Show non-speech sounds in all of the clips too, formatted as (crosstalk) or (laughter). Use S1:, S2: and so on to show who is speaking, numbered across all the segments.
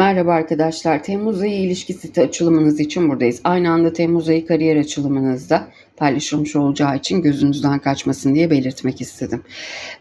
S1: Merhaba arkadaşlar. Temmuz ayı ilişki site açılımınız için buradayız. Aynı anda Temmuz ayı kariyer açılımınızda paylaşılmış olacağı için gözünüzden kaçmasın diye belirtmek istedim.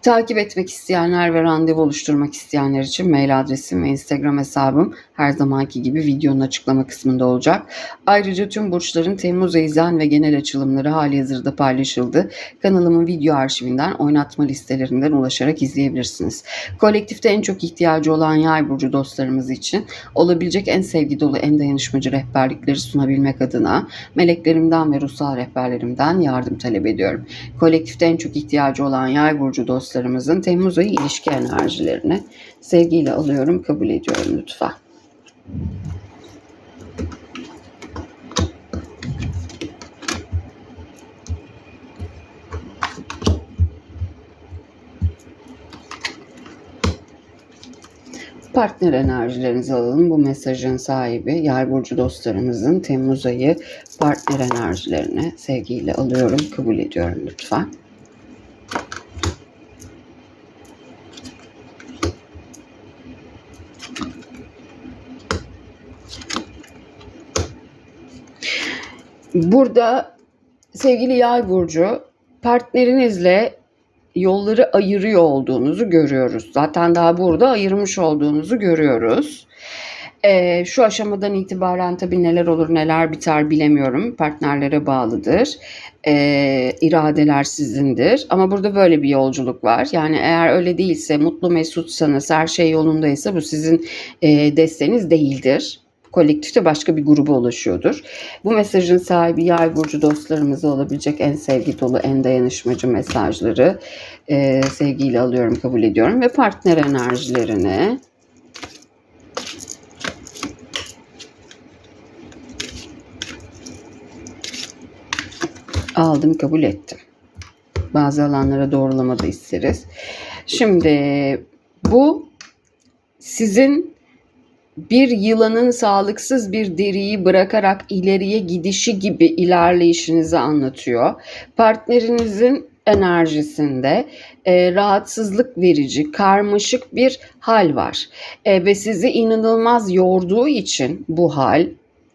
S1: Takip etmek isteyenler ve randevu oluşturmak isteyenler için mail adresim ve Instagram hesabım her zamanki gibi videonun açıklama kısmında olacak. Ayrıca tüm burçların Temmuz ayı zen ve genel açılımları hali hazırda paylaşıldı. Kanalımın video arşivinden oynatma listelerinden ulaşarak izleyebilirsiniz. Kolektifte en çok ihtiyacı olan yay burcu dostlarımız için olabilecek en sevgi dolu, en dayanışmacı rehberlikleri sunabilmek adına meleklerimden ve ruhsal rehberlerimden yardım talep ediyorum. Kolektifte en çok ihtiyacı olan yay burcu dostlarımızın Temmuz ayı ilişki enerjilerini sevgiyle alıyorum, kabul ediyorum lütfen. Partner enerjilerinizi alalım. Bu mesajın sahibi Yay burcu dostlarımızın Temmuz ayı partner enerjilerini sevgiyle alıyorum, kabul ediyorum lütfen. Burada sevgili Yay burcu partnerinizle yolları ayırıyor olduğunuzu görüyoruz. Zaten daha burada ayırmış olduğunuzu görüyoruz. Ee, şu aşamadan itibaren tabii neler olur neler biter bilemiyorum. Partnerlere bağlıdır. Ee, iradeler sizindir. Ama burada böyle bir yolculuk var. Yani eğer öyle değilse, mutlu mesutsanız, her şey yolundaysa bu sizin e, desteniz değildir kolektifte başka bir gruba ulaşıyordur. Bu mesajın sahibi yay burcu dostlarımıza olabilecek en sevgi dolu, en dayanışmacı mesajları e, sevgiyle alıyorum, kabul ediyorum. Ve partner enerjilerini aldım, kabul ettim. Bazı alanlara doğrulama da isteriz. Şimdi bu sizin bir yılanın sağlıksız bir deriyi bırakarak ileriye gidişi gibi ilerleyişinizi anlatıyor. Partnerinizin enerjisinde e, rahatsızlık verici, karmaşık bir hal var. E, ve sizi inanılmaz yorduğu için bu hal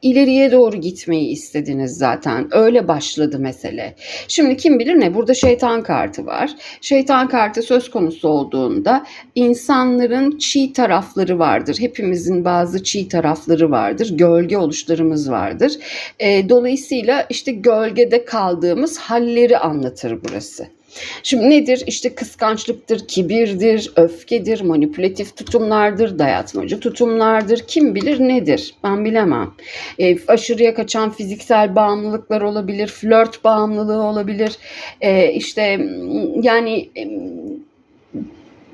S1: ileriye doğru gitmeyi istediniz zaten. Öyle başladı mesele. Şimdi kim bilir ne? Burada şeytan kartı var. Şeytan kartı söz konusu olduğunda insanların çiğ tarafları vardır. Hepimizin bazı çiğ tarafları vardır. Gölge oluşlarımız vardır. E, dolayısıyla işte gölgede kaldığımız halleri anlatır burası. Şimdi nedir? İşte kıskançlıktır, kibirdir, öfkedir, manipülatif tutumlardır, dayatmacı tutumlardır. Kim bilir nedir? Ben bilemem. E, aşırıya kaçan fiziksel bağımlılıklar olabilir, flört bağımlılığı olabilir. E, işte yani e,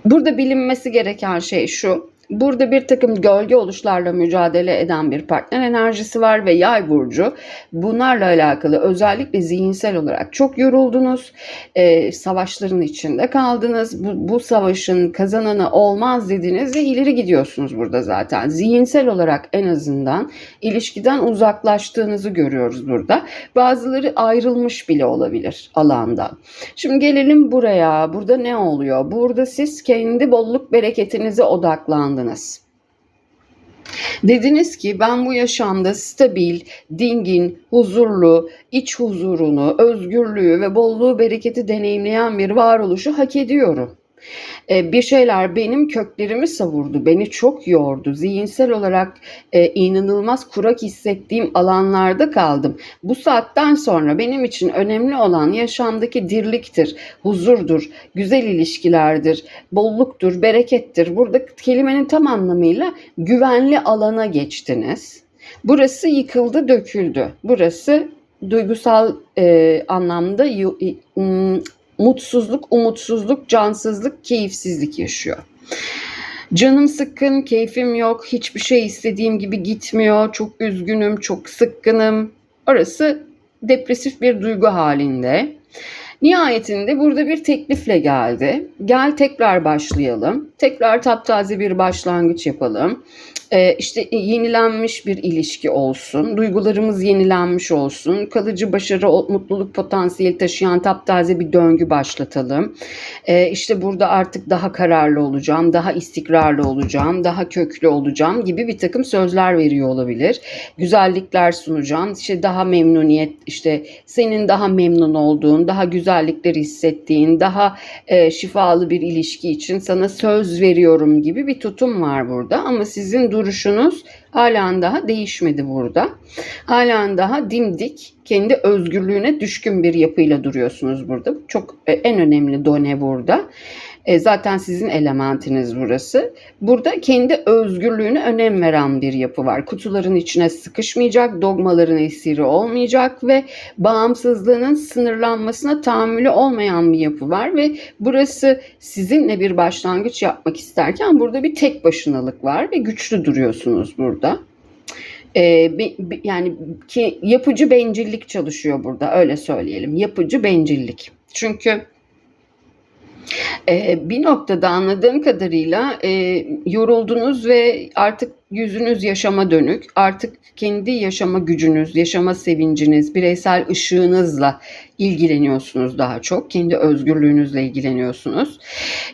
S1: burada bilinmesi gereken şey şu. Burada bir takım gölge oluşlarla mücadele eden bir partner enerjisi var ve yay burcu bunlarla alakalı özellikle zihinsel olarak çok yoruldunuz. E, savaşların içinde kaldınız. Bu, bu savaşın kazananı olmaz dediniz ve ileri gidiyorsunuz burada zaten. Zihinsel olarak en azından ilişkiden uzaklaştığınızı görüyoruz burada. Bazıları ayrılmış bile olabilir alandan. Şimdi gelelim buraya. Burada ne oluyor? Burada siz kendi bolluk bereketinize odaklandınız odaklandınız. Dediniz ki ben bu yaşamda stabil, dingin, huzurlu, iç huzurunu, özgürlüğü ve bolluğu, bereketi deneyimleyen bir varoluşu hak ediyorum. Ee, bir şeyler benim köklerimi savurdu, beni çok yordu. Zihinsel olarak e, inanılmaz kurak hissettiğim alanlarda kaldım. Bu saatten sonra benim için önemli olan yaşamdaki dirliktir, huzurdur, güzel ilişkilerdir, bolluktur, berekettir. Burada kelimenin tam anlamıyla güvenli alana geçtiniz. Burası yıkıldı, döküldü. Burası duygusal e, anlamda mutsuzluk, umutsuzluk, cansızlık, keyifsizlik yaşıyor. Canım sıkkın, keyfim yok, hiçbir şey istediğim gibi gitmiyor, çok üzgünüm, çok sıkkınım. Orası depresif bir duygu halinde. Nihayetinde burada bir teklifle geldi. Gel tekrar başlayalım. Tekrar taptaze bir başlangıç yapalım. Ee, işte yenilenmiş bir ilişki olsun, duygularımız yenilenmiş olsun, kalıcı başarı, mutluluk potansiyeli taşıyan taptaze bir döngü başlatalım. Ee, işte burada artık daha kararlı olacağım, daha istikrarlı olacağım, daha köklü olacağım gibi bir takım sözler veriyor olabilir. Güzellikler sunacağım, işte daha memnuniyet, işte senin daha memnun olduğun, daha güzellikleri hissettiğin, daha e, şifalı bir ilişki için sana söz veriyorum gibi bir tutum var burada. Ama sizin duruşunuz halen daha değişmedi burada. Halen daha dimdik, kendi özgürlüğüne düşkün bir yapıyla duruyorsunuz burada. Çok e, en önemli done burada. E, zaten sizin elementiniz burası. Burada kendi özgürlüğüne önem veren bir yapı var. Kutuların içine sıkışmayacak, dogmaların esiri olmayacak ve bağımsızlığının sınırlanmasına tahammülü olmayan bir yapı var ve burası sizinle bir başlangıç yapmak isterken burada bir tek başınalık var ve güçlü duruyorsunuz burada. Ee, yani ki yapıcı bencillik çalışıyor burada öyle söyleyelim. Yapıcı bencillik. Çünkü bir noktada anladığım kadarıyla e, yoruldunuz ve artık yüzünüz yaşama dönük. Artık kendi yaşama gücünüz, yaşama sevinciniz, bireysel ışığınızla ilgileniyorsunuz daha çok. Kendi özgürlüğünüzle ilgileniyorsunuz.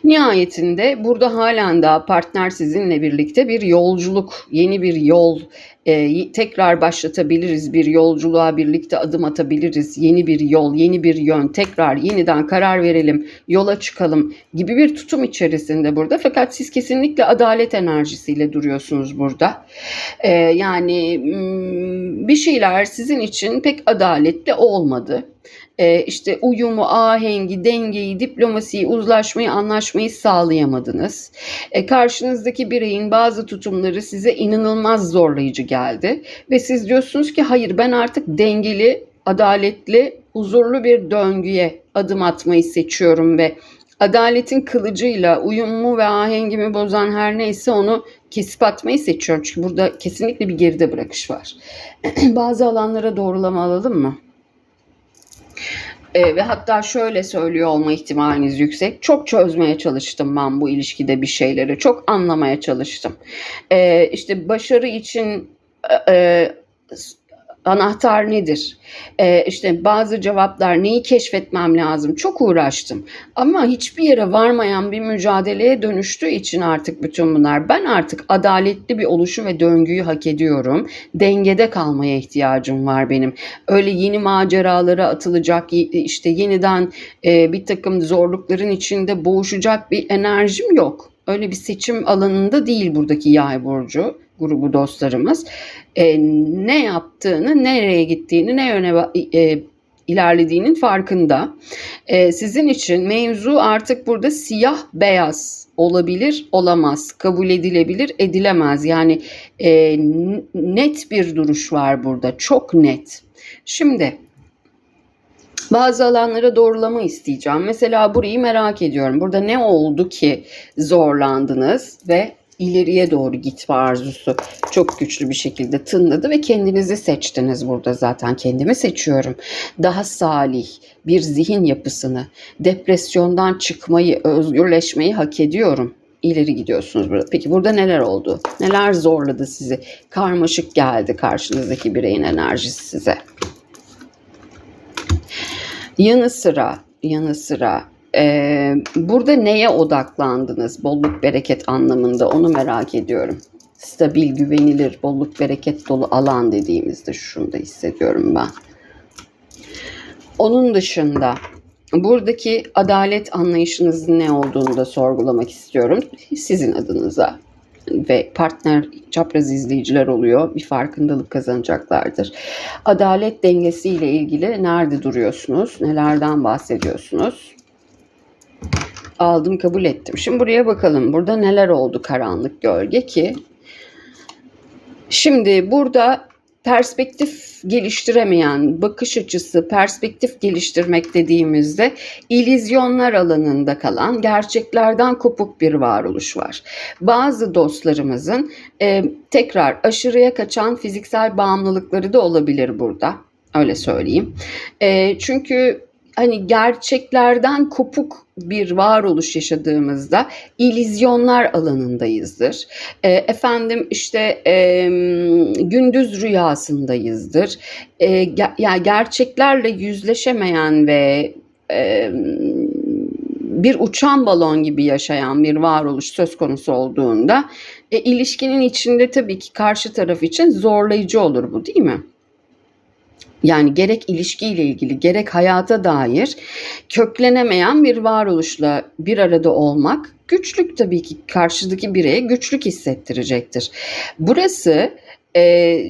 S1: Nihayetinde burada halen daha partner sizinle birlikte bir yolculuk, yeni bir yol e, tekrar başlatabiliriz bir yolculuğa birlikte adım atabiliriz yeni bir yol yeni bir yön tekrar yeniden karar verelim yola çıkalım gibi bir tutum içerisinde burada fakat siz kesinlikle adalet enerjisiyle duruyorsunuz burada e, yani bir şeyler sizin için pek adaletli olmadı. E, işte uyumu, ahengi, dengeyi, diplomasiyi, uzlaşmayı, anlaşmayı sağlayamadınız. E, karşınızdaki bireyin bazı tutumları size inanılmaz zorlayıcı geldi. Ve siz diyorsunuz ki hayır ben artık dengeli, adaletli, huzurlu bir döngüye adım atmayı seçiyorum ve adaletin kılıcıyla uyumumu ve ahengimi bozan her neyse onu kesip atmayı seçiyorum. Çünkü burada kesinlikle bir geride bırakış var. (clears throat) Bazı alanlara doğrulama alalım mı? E, ve hatta şöyle söylüyor olma ihtimaliniz yüksek. Çok çözmeye çalıştım ben bu ilişkide bir şeyleri. Çok anlamaya çalıştım. E, işte başarı için e, e anahtar nedir? Ee, işte bazı cevaplar neyi keşfetmem lazım? Çok uğraştım. Ama hiçbir yere varmayan bir mücadeleye dönüştüğü için artık bütün bunlar. Ben artık adaletli bir oluşu ve döngüyü hak ediyorum. Dengede kalmaya ihtiyacım var benim. Öyle yeni maceralara atılacak, işte yeniden e, bir takım zorlukların içinde boğuşacak bir enerjim yok. Öyle bir seçim alanında değil buradaki yay burcu grubu dostlarımız e, ne yaptığını, nereye gittiğini, ne yöne e, ilerlediğinin farkında. E, sizin için mevzu artık burada siyah beyaz olabilir, olamaz, kabul edilebilir, edilemez. Yani e, net bir duruş var burada, çok net. Şimdi bazı alanlara doğrulama isteyeceğim. Mesela burayı merak ediyorum. Burada ne oldu ki zorlandınız ve ileriye doğru gitme arzusu çok güçlü bir şekilde tınladı ve kendinizi seçtiniz burada zaten kendimi seçiyorum. Daha salih bir zihin yapısını, depresyondan çıkmayı, özgürleşmeyi hak ediyorum. İleri gidiyorsunuz burada. Peki burada neler oldu? Neler zorladı sizi? Karmaşık geldi karşınızdaki bireyin enerjisi size. Yanı sıra, yanı sıra ee, burada neye odaklandınız bolluk bereket anlamında onu merak ediyorum. Stabil, güvenilir, bolluk bereket dolu alan dediğimizde şunu da hissediyorum ben. Onun dışında buradaki adalet anlayışınızın ne olduğunu da sorgulamak istiyorum. Sizin adınıza ve partner çapraz izleyiciler oluyor. Bir farkındalık kazanacaklardır. Adalet dengesiyle ilgili nerede duruyorsunuz? Nelerden bahsediyorsunuz? Aldım kabul ettim. Şimdi buraya bakalım. Burada neler oldu karanlık gölge ki? Şimdi burada perspektif geliştiremeyen bakış açısı, perspektif geliştirmek dediğimizde ilizyonlar alanında kalan gerçeklerden kopuk bir varoluş var. Bazı dostlarımızın e, tekrar aşırıya kaçan fiziksel bağımlılıkları da olabilir burada. Öyle söyleyeyim. E, çünkü hani gerçeklerden kopuk bir varoluş yaşadığımızda ilizyonlar alanındayızdır. E, efendim işte e, gündüz rüyasındayızdır. E, ge- yani gerçeklerle yüzleşemeyen ve e, bir uçan balon gibi yaşayan bir varoluş söz konusu olduğunda e, ilişkinin içinde tabii ki karşı taraf için zorlayıcı olur bu değil mi? Yani gerek ilişkiyle ilgili gerek hayata dair köklenemeyen bir varoluşla bir arada olmak güçlük tabii ki karşıdaki bireye güçlük hissettirecektir. Burası e,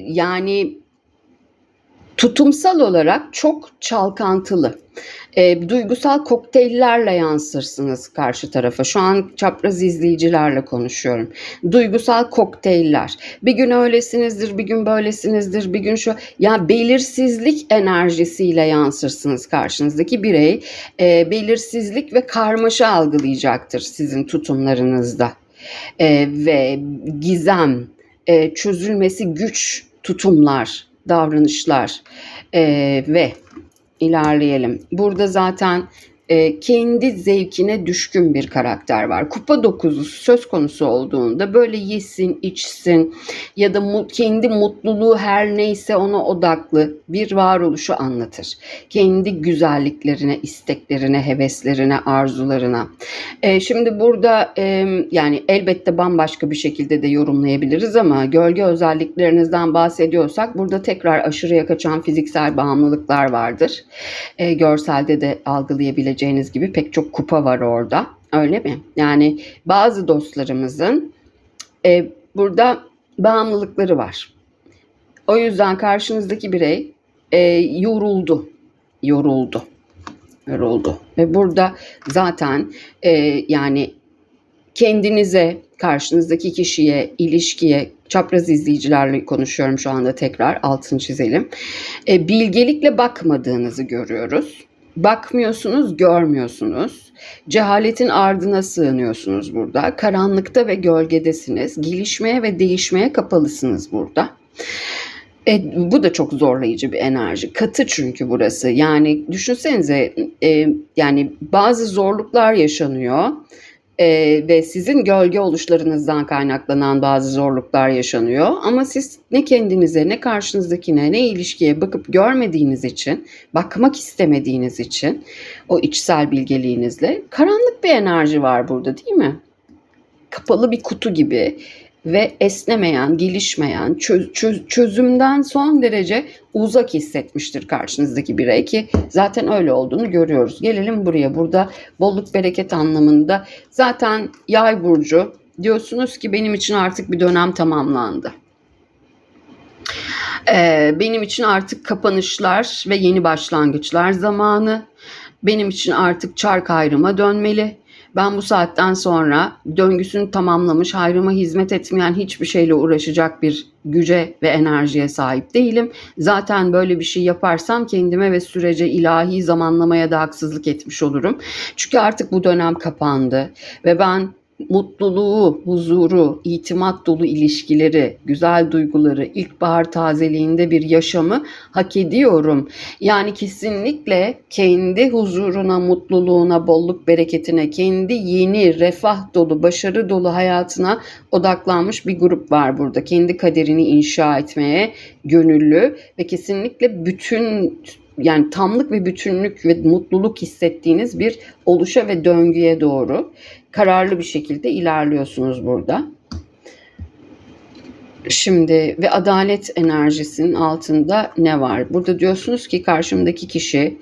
S1: yani tutumsal olarak çok çalkantılı. E, duygusal kokteyllerle yansırsınız karşı tarafa. Şu an çapraz izleyicilerle konuşuyorum. Duygusal kokteyller. Bir gün öylesinizdir, bir gün böylesinizdir, bir gün şu. Ya belirsizlik enerjisiyle yansırsınız karşınızdaki birey. E, belirsizlik ve karmaşa algılayacaktır sizin tutumlarınızda. E, ve gizem, e, çözülmesi güç tutumlar, davranışlar e, ve ilerleyelim. Burada zaten e, kendi zevkine düşkün bir karakter var. Kupa dokuzu söz konusu olduğunda böyle yesin, içsin ya da kendi mutluluğu her neyse ona odaklı bir varoluşu anlatır. Kendi güzelliklerine, isteklerine, heveslerine, arzularına. E, şimdi burada e, yani elbette bambaşka bir şekilde de yorumlayabiliriz ama gölge özelliklerinizden bahsediyorsak burada tekrar aşırıya kaçan fiziksel bağımlılıklar vardır. Görselde de algılayabileceğiniz gibi pek çok kupa var orada. Öyle mi? Yani bazı dostlarımızın e, burada bağımlılıkları var. O yüzden karşınızdaki birey e, yoruldu. Yoruldu. Yoruldu. Ve burada zaten e, yani kendinize, karşınızdaki kişiye, ilişkiye, çapraz izleyicilerle konuşuyorum şu anda tekrar altını çizelim. E, bilgelikle bakmadığınızı görüyoruz. Bakmıyorsunuz, görmüyorsunuz. Cehaletin ardına sığınıyorsunuz burada. Karanlıkta ve gölgedesiniz. Gelişmeye ve değişmeye kapalısınız burada. E, bu da çok zorlayıcı bir enerji. Katı çünkü burası. Yani düşünsenize e, yani bazı zorluklar yaşanıyor. E, ve sizin gölge oluşlarınızdan kaynaklanan bazı zorluklar yaşanıyor. Ama siz ne kendinize ne karşınızdakine ne ilişkiye bakıp görmediğiniz için, bakmak istemediğiniz için o içsel bilgeliğinizle karanlık bir enerji var burada değil mi? Kapalı bir kutu gibi ve esnemeyen, gelişmeyen, çöz- çöz- çözümden son derece uzak hissetmiştir karşınızdaki birey ki zaten öyle olduğunu görüyoruz. Gelelim buraya. Burada bolluk bereket anlamında zaten yay burcu diyorsunuz ki benim için artık bir dönem tamamlandı. Ee, benim için artık kapanışlar ve yeni başlangıçlar zamanı. Benim için artık çark ayrıma dönmeli. Ben bu saatten sonra döngüsünü tamamlamış, hayrıma hizmet etmeyen hiçbir şeyle uğraşacak bir güce ve enerjiye sahip değilim. Zaten böyle bir şey yaparsam kendime ve sürece ilahi zamanlamaya da haksızlık etmiş olurum. Çünkü artık bu dönem kapandı ve ben mutluluğu, huzuru, itimat dolu ilişkileri, güzel duyguları, ilkbahar tazeliğinde bir yaşamı hak ediyorum. Yani kesinlikle kendi huzuruna, mutluluğuna, bolluk bereketine, kendi yeni, refah dolu, başarı dolu hayatına odaklanmış bir grup var burada. Kendi kaderini inşa etmeye gönüllü ve kesinlikle bütün yani tamlık ve bütünlük ve mutluluk hissettiğiniz bir oluşa ve döngüye doğru kararlı bir şekilde ilerliyorsunuz burada. Şimdi ve adalet enerjisinin altında ne var? Burada diyorsunuz ki karşımdaki kişi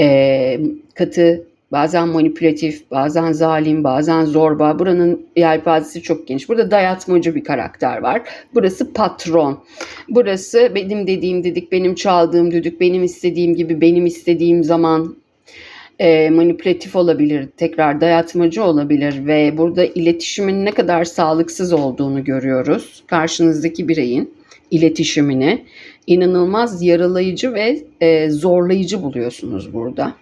S1: e, katı, bazen manipülatif, bazen zalim, bazen zorba. Buranın yelpazesi çok geniş. Burada dayatmacı bir karakter var. Burası patron. Burası benim dediğim dedik, benim çaldığım düdük, benim istediğim gibi, benim istediğim zaman e, manipülatif olabilir, tekrar dayatmacı olabilir ve burada iletişimin ne kadar sağlıksız olduğunu görüyoruz. Karşınızdaki bireyin iletişimini inanılmaz yaralayıcı ve e, zorlayıcı buluyorsunuz burada.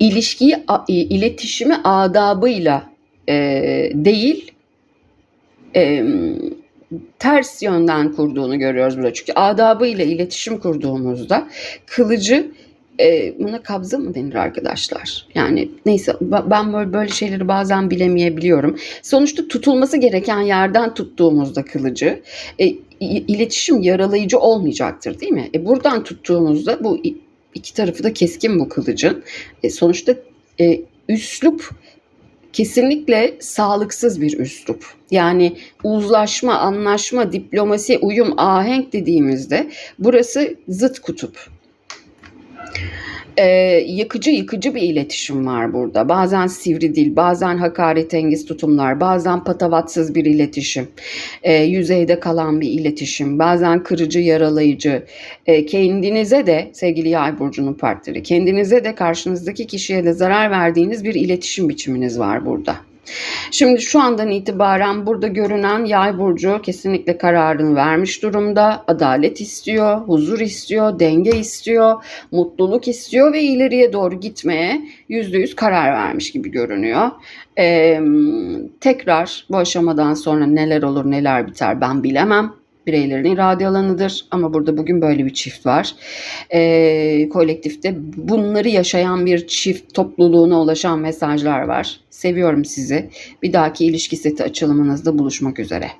S1: İlişkiyi, iletişimi adabıyla e, değil, e, ters yönden kurduğunu görüyoruz burada. Çünkü adabıyla iletişim kurduğumuzda kılıcı e, buna kabza mı denir arkadaşlar? Yani neyse ben böyle böyle şeyleri bazen bilemeyebiliyorum. Sonuçta tutulması gereken yerden tuttuğumuzda kılıcı e, iletişim yaralayıcı olmayacaktır değil mi? E, buradan tuttuğumuzda bu iki tarafı da keskin bu kılıcın. E, sonuçta e, üslup kesinlikle sağlıksız bir üslup. Yani uzlaşma, anlaşma, diplomasi, uyum, ahenk dediğimizde burası zıt kutup. Ee, yakıcı yıkıcı bir iletişim var burada. Bazen sivri dil, bazen hakaretengiz tutumlar, bazen patavatsız bir iletişim, Ee, yüzeyde kalan bir iletişim, bazen kırıcı, yaralayıcı. Ee, kendinize de sevgili yay burcunun partneri, kendinize de karşınızdaki kişiye de zarar verdiğiniz bir iletişim biçiminiz var burada. Şimdi şu andan itibaren burada görünen yay burcu kesinlikle kararını vermiş durumda. Adalet istiyor, huzur istiyor, denge istiyor, mutluluk istiyor ve ileriye doğru gitmeye yüzde yüz karar vermiş gibi görünüyor. Ee, tekrar bu aşamadan sonra neler olur neler biter ben bilemem. Bireylerin irade alanıdır ama burada bugün böyle bir çift var. Ee, kolektifte bunları yaşayan bir çift topluluğuna ulaşan mesajlar var. Seviyorum sizi. Bir dahaki ilişki seti açılımınızda buluşmak üzere.